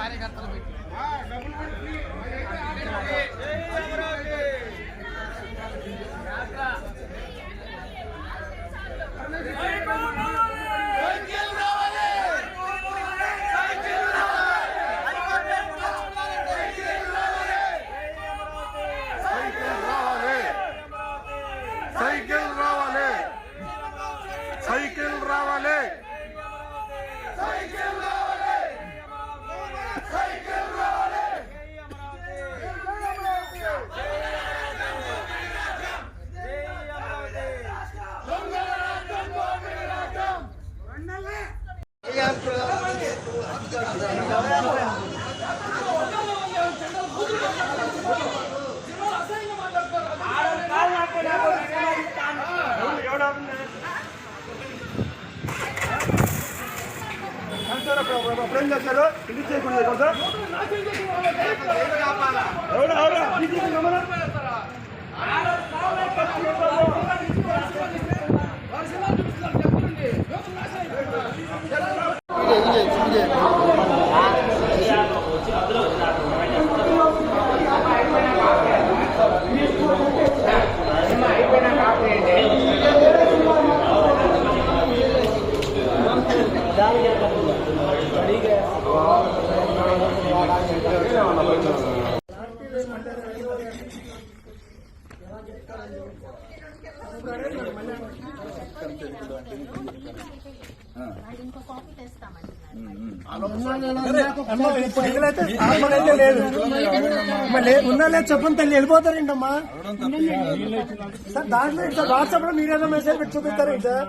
కార్యకర్తలు పెట్టి అప్పుడేం చేశారు ఇది చేయకుండా కదా ఎవరు ఎవరు ఇంకో కాపీ తెస్తామంటున్నారు ఉన్నా లేదు చెప్పండి తల్లి వెళ్ళిపోతారేంటమ్మా సార్ దాంట్లో సార్ వాట్సాప్లో మీరేదో మెసేజ్ పెట్టి చూపిస్తారేంటి సార్?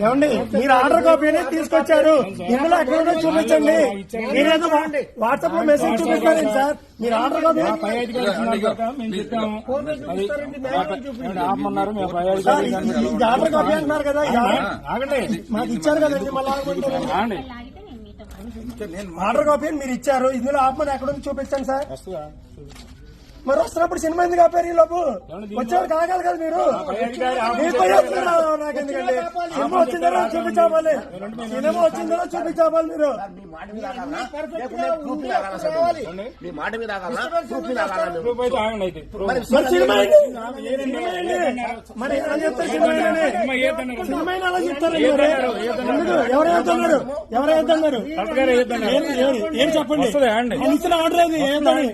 ఏమండి మీరు ఆర్డర్ కాపీ అనేది తీసుకొచ్చారు ఇందులో ఎక్కడ ఉందో చూపించండి మీరేదో వాట్సాప్లో మెసేజ్ చూపిస్తారేంటి సార్ మీరు ఆర్డర్ కాపీ పై ఆర్డర్ కాపీ అంటున్నారు కదా? ఆగండి. మాకు ఇచ్చారు కదండి మళ్ళీ. ఆర్డర్ కాపీ అని మీరు ఇచ్చారు. ఇందులో ఆపమని ఎక్కడ ఉంది చూపించండి సార్. మరి వస్తున్నప్పుడు సినిమా ఎందుకు ఆపారు ఈ లోపు? వచ్చేవారు కాగాలి కదా మీరు. సినిమా వచ్చిందో చూపించాలి. సినిమా వచ్చిందో చూపించాలి మీరు. మీ మాట మీద మరి? సినిమా? మరి ఎలా చెప్తారు సినిమా? సినిమా ఏదన్నారు అలా. ఎందుకు? ఎవరు వేద్దన్నారు ఎవరు ఏదన్నారు ఏం- చెప్పండి? ఇచ్చిన ఆర్డర్ ఏది? ఏంటని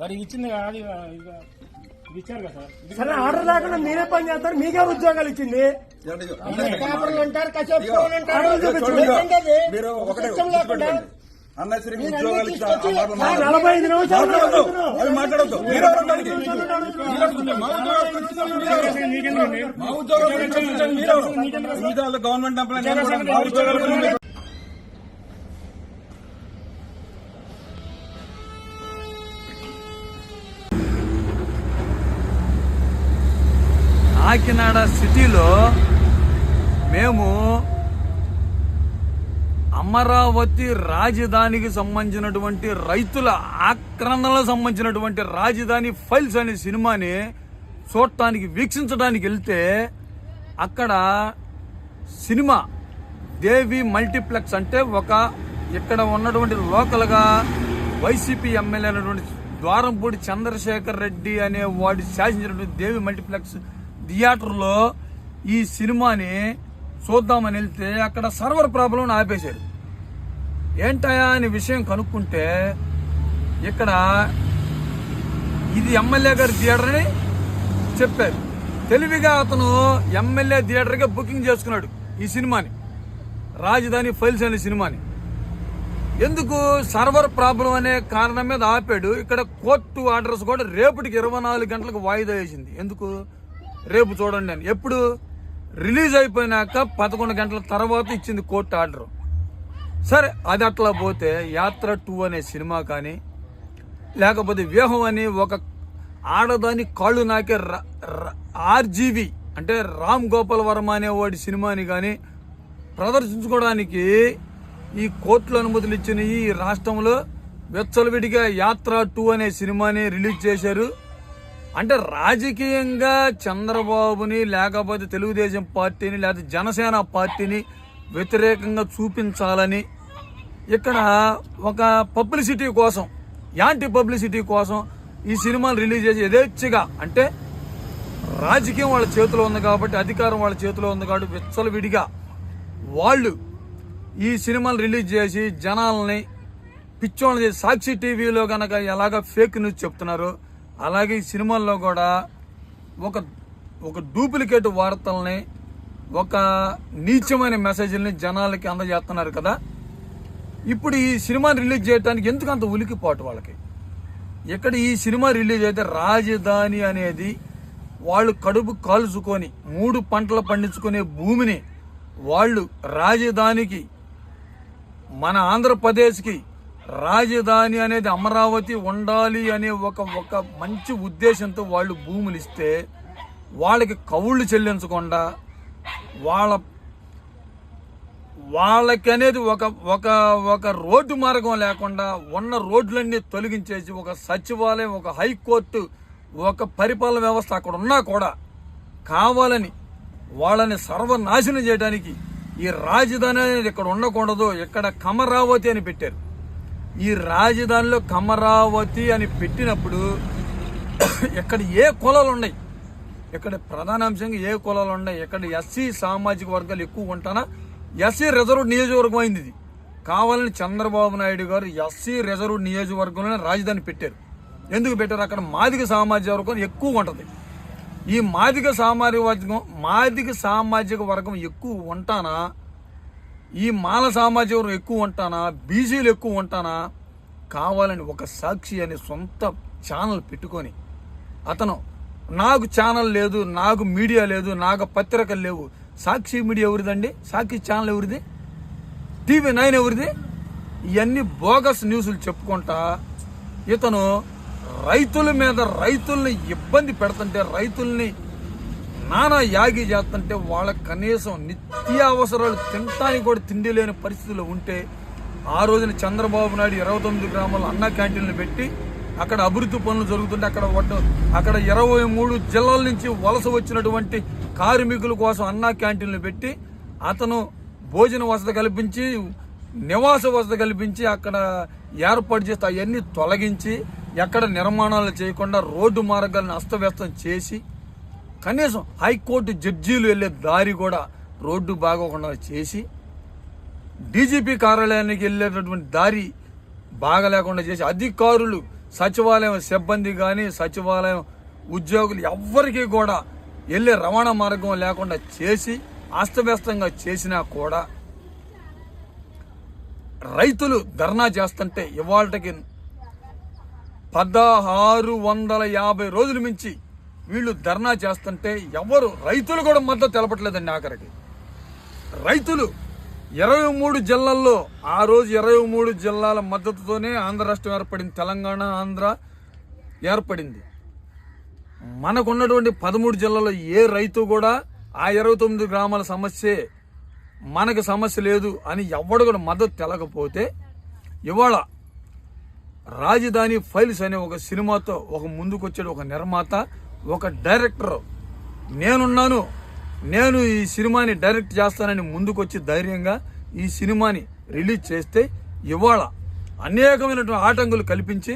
సార్ ఇది ఇచ్చింది కాదు ఇచ్చారు కదా సార్. సరే ఆర్డర్ లేకుండా మీరే పని చేస్తారు మీకే ఉద్యోగాలు ఇచ్చింది. మీరు ఒకటే. అన్నసరి ఉద్యోగాలు. నలభై ఐదు నిమిషాలు మాట్లాడొద్దు. అవి? మా ఉద్యోగాలు కల్పించాలి కాకినాడ సిటీలో మేము అమరావతి రాజధానికి సంబంధించినటువంటి రైతుల ఆక్రమణలకు సంబంధించినటువంటి రాజధాని ఫైల్స్ అనే సినిమాని చూడటానికి వీక్షించడానికి వెళ్తే అక్కడ సినిమా దేవి మల్టీప్లెక్స్ అంటే ఒక ఇక్కడ ఉన్నటువంటి లోకల్గా వైసీపీ ఎమ్మెల్యే అయినటువంటి ద్వారంపూడి చంద్రశేఖర్ రెడ్డి అనే వాడు శాసించినటువంటి దేవి మల్టీప్లెక్స్ థియేటర్లో ఈ సినిమాని చూద్దామని వెళ్తే అక్కడ సర్వర్ ప్రాబ్లం ఆపేశారు. ఏంటయా అనే విషయం కనుక్కుంటే ఇక్కడ ఇది ఎమ్మెల్యే గారి థియేటర్ అని చెప్పారు. తెలివిగా అతను ఎమ్మెల్యే థియేటర్గా బుకింగ్ చేసుకున్నాడు ఈ సినిమాని. రాజధాని ఫైల్స్ అనే సినిమాని. ఎందుకు సర్వర్ ప్రాబ్లం అనే కారణం మీద ఆపాడు? ఇక్కడ కోర్టు ఆర్డర్స్ కూడా రేపటికి ఇరవై నాలుగు గంటలకు వాయిదా వేసింది. ఎందుకు? రేపు చూడండి అని. ఎప్పుడు? రిలీజ్ అయిపోయినాక పదకొండు గంటల తర్వాత ఇచ్చింది కోర్టు ఆర్డర్. సరే అది అట్లా పోతే యాత్ర టూ అనే సినిమా కానీ లేకపోతే వ్యూహం అని ఒక ఆడదాని కాళ్ళు నాకే ర- ర- ఆర్జీవి అంటే రామ్ గోపాల్ వర్మ అనేవాడి సినిమాని కానీ ప్రదర్శించుకోవడానికి ఈ కోర్టులు అనుమతులు ఇచ్చిన ఈ రాష్ట్రంలో వెచ్చలవిడిగా యాత్ర టూ అనే సినిమాని రిలీజ్ చేశారు. అంటే రాజకీయంగా చంద్రబాబుని లేకపోతే తెలుగుదేశం పార్టీని లేకపోతే జనసేన పార్టీని వ్యతిరేకంగా చూపించాలని ఇక్కడ ఒక పబ్లిసిటీ కోసం యాంటీ పబ్లిసిటీ కోసం ఈ సినిమాలు రిలీజ్ చేసి యథేచ్ఛగా అంటే రాజకీయం వాళ్ళ చేతిలో ఉంది కాబట్టి అధికారం వాళ్ళ చేతిలో ఉంది కాబట్టి విచ్చలవిడిగా వాళ్ళు ఈ సినిమాలు రిలీజ్ చేసి జనాల్ని పిచ్చోళ్ళని చేసి సాక్షి టీవీలో కనుక ఎలాగ ఫేక్ న్యూస్ చెప్తున్నారు అలాగే ఈ సినిమాల్లో కూడా ఒక ఒక డూప్లికేట్ వార్తల్ని ఒక నీచమైన మెసేజ్ని జనాలకి అందజేస్తున్నారు కదా. ఇప్పుడు ఈ సినిమా రిలీజ్ చేయడానికి ఎందుకు అంత ఉలికిపాటు వాళ్ళకి? ఇక్కడ ఈ సినిమా రిలీజ్ అయితే రాజధాని అనేది వాళ్ళు కడుపు కాల్చుకొని మూడు పంటలు పండించుకునే భూమిని వాళ్ళు రాజధానికి మన ఆంధ్రప్రదేశ్కి రాజధాని అనేది అమరావతి ఉండాలి అనే ఒక ఒక మంచి ఉద్దేశంతో వాళ్ళు భూములు ఇస్తే వాళ్ళకి కవుళ్ళు చెల్లించకుండా వాళ్ళ వాళ్ళకి అనేది ఒక ఒక ఒక రోడ్డు మార్గం లేకుండా ఉన్న రోడ్లన్నీ తొలగించేసి ఒక సచివాలయం ఒక హైకోర్టు ఒక పరిపాలన వ్యవస్థ అక్కడ ఉన్నా కూడా కావాలని వాళ్ళని సర్వనాశనం చేయడానికి ఈ రాజధాని అనేది ఇక్కడ ఉండకూడదు. ఇక్కడ కమరావతి అని పెట్టారు. ఈ రాజధానిలో కమరావతి అని పెట్టినప్పుడు ఇక్కడ ఏ కులాలు ఉన్నాయి? ఇక్కడ ప్రధాన అంశంగా ఏ కులాలు ఉన్నాయి? ఇక్కడ ఎస్సీ సామాజిక వర్గాలు ఎక్కువ ఉంటానా? ఎస్సీ రిజర్వ్ నియోజకవర్గం అయింది ఇది. కావాలని చంద్రబాబు నాయుడు గారు ఎస్సీ రిజర్వ్ నియోజకవర్గంలోనే రాజధాని పెట్టారు. ఎందుకు పెట్టారు? అక్కడ మాదిగ సామాజిక వర్గం ఎక్కువ ఉంటుంది. ఈ మాదిక సామాజిక వర్గం మాదిక సామాజిక వర్గం ఎక్కువ ఉంటానా? ఈ మాల సామాజిక ఎక్కువ ఉంటానా? బీజీలు ఎక్కువ ఉంటానా? కావాలని ఒక సాక్షి అనే సొంత ఛానల్ పెట్టుకొని అతను నాకు ఛానల్ లేదు నాకు మీడియా లేదు నాకు పత్రికలు లేవు. సాక్షి మీడియా ఎవరిదండి? సాక్షి ఛానల్ ఎవరిది? టీవీ నైన్ ఎవరిది? ఇవన్నీ బోగస్ న్యూస్లు చెప్పుకుంటా ఇతను రైతుల మీద రైతుల్ని ఇబ్బంది పెడుతుంటే రైతుల్ని నానా యాగి చేస్తుంటే వాళ్ళకి కనీసం నిత్యావసరాలు తినటానికి కూడా తిండి లేని పరిస్థితులు ఉంటే ఆ రోజున చంద్రబాబు నాయుడు ఇరవై తొమ్మిది గ్రామాల్లో అన్న క్యాంటీన్లు పెట్టి అక్కడ అభివృద్ధి పనులు జరుగుతుంటే అక్కడ అక్కడ ఇరవై మూడు జిల్లాల నుంచి వలస వచ్చినటువంటి కార్మికుల కోసం అన్నా క్యాంటీన్లు పెట్టి అతను భోజన వసతి కల్పించి నివాస వసతి కల్పించి అక్కడ ఏర్పాటు చేస్తే అవన్నీ తొలగించి ఎక్కడ నిర్మాణాలు చేయకుండా రోడ్డు మార్గాలను అస్తవ్యస్తం చేసి కనీసం హైకోర్టు జడ్జీలు వెళ్ళే దారి కూడా రోడ్డు బాగోకుండా చేసి డీజీపీ కార్యాలయానికి వెళ్ళేటటువంటి దారి బాగా లేకుండా చేసి అధికారులు సచివాలయం సిబ్బంది కానీ సచివాలయం ఉద్యోగులు ఎవ్వరికీ కూడా వెళ్ళే రవాణా మార్గం లేకుండా చేసి అస్తవ్యస్తంగా చేసినా కూడా రైతులు ధర్నా చేస్తుంటే ఇవాళకి పదహారు వందల యాభై రోజుల మించి వీళ్ళు ధర్నా చేస్తుంటే ఎవరు రైతులు కూడా మద్దతు తెలపట్లేదండి ఆఖరికి. రైతులు ఇరవై మూడు జిల్లాల్లో ఆ రోజు ఇరవై మూడు జిల్లాల మద్దతుతోనే ఆంధ్ర రాష్ట్రం ఏర్పడింది. తెలంగాణ ఆంధ్ర ఏర్పడింది. మనకున్నటువంటి పదమూడు జిల్లాలో ఏ రైతు కూడా ఆ ఇరవై తొమ్మిది గ్రామాల సమస్యే మనకు సమస్య లేదు అని ఎవడు కూడా మద్దతు తెలకపోతే ఇవాళ రాజధాని ఫైల్స్ అనే ఒక సినిమాతో ఒక ముందుకొచ్చాడు ఒక నిర్మాత ఒక డైరెక్టర్. నేనున్నాను. నేను ఈ సినిమాని డైరెక్ట్ చేస్తానని ముందుకొచ్చి ధైర్యంగా ఈ సినిమాని రిలీజ్ చేస్తే ఇవాళ అనేకమైనటువంటి ఆటంకులు కల్పించి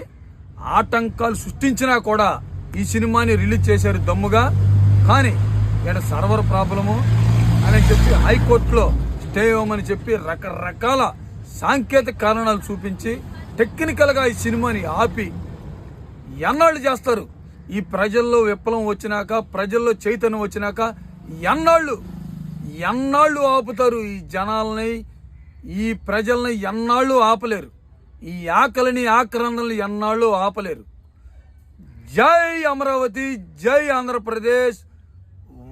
ఆటంకాలు సృష్టించినా కూడా ఈ సినిమాని రిలీజ్ చేశారు దమ్ముగా. కానీ ఇక్కడ సర్వర్ ప్రాబ్లము అని చెప్పి హైకోర్టులో స్టే ఇవ్వమని చెప్పి రకరకాల సాంకేతిక కారణాలు చూపించి టెక్నికల్గా ఈ సినిమాని ఆపి ఎన్నాళ్ళు చేస్తారు? ఈ ప్రజల్లో విప్లవం వచ్చినాక ప్రజల్లో చైతన్యం వచ్చినాక ఎన్నాళ్ళు ఎన్నాళ్ళు ఆపుతారు ఈ జనాల్ని? ఈ ప్రజల్ని ఎన్నాళ్ళు ఆపలేరు? ఈ ఆకలిని ఆక్రందనలు ఎన్నాళ్ళు ఆపలేరు? జై అమరావతి జై ఆంధ్రప్రదేశ్.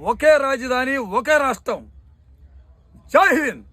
ఒకే రాజధాని ఒకే రాష్ట్రం. జై హింద్!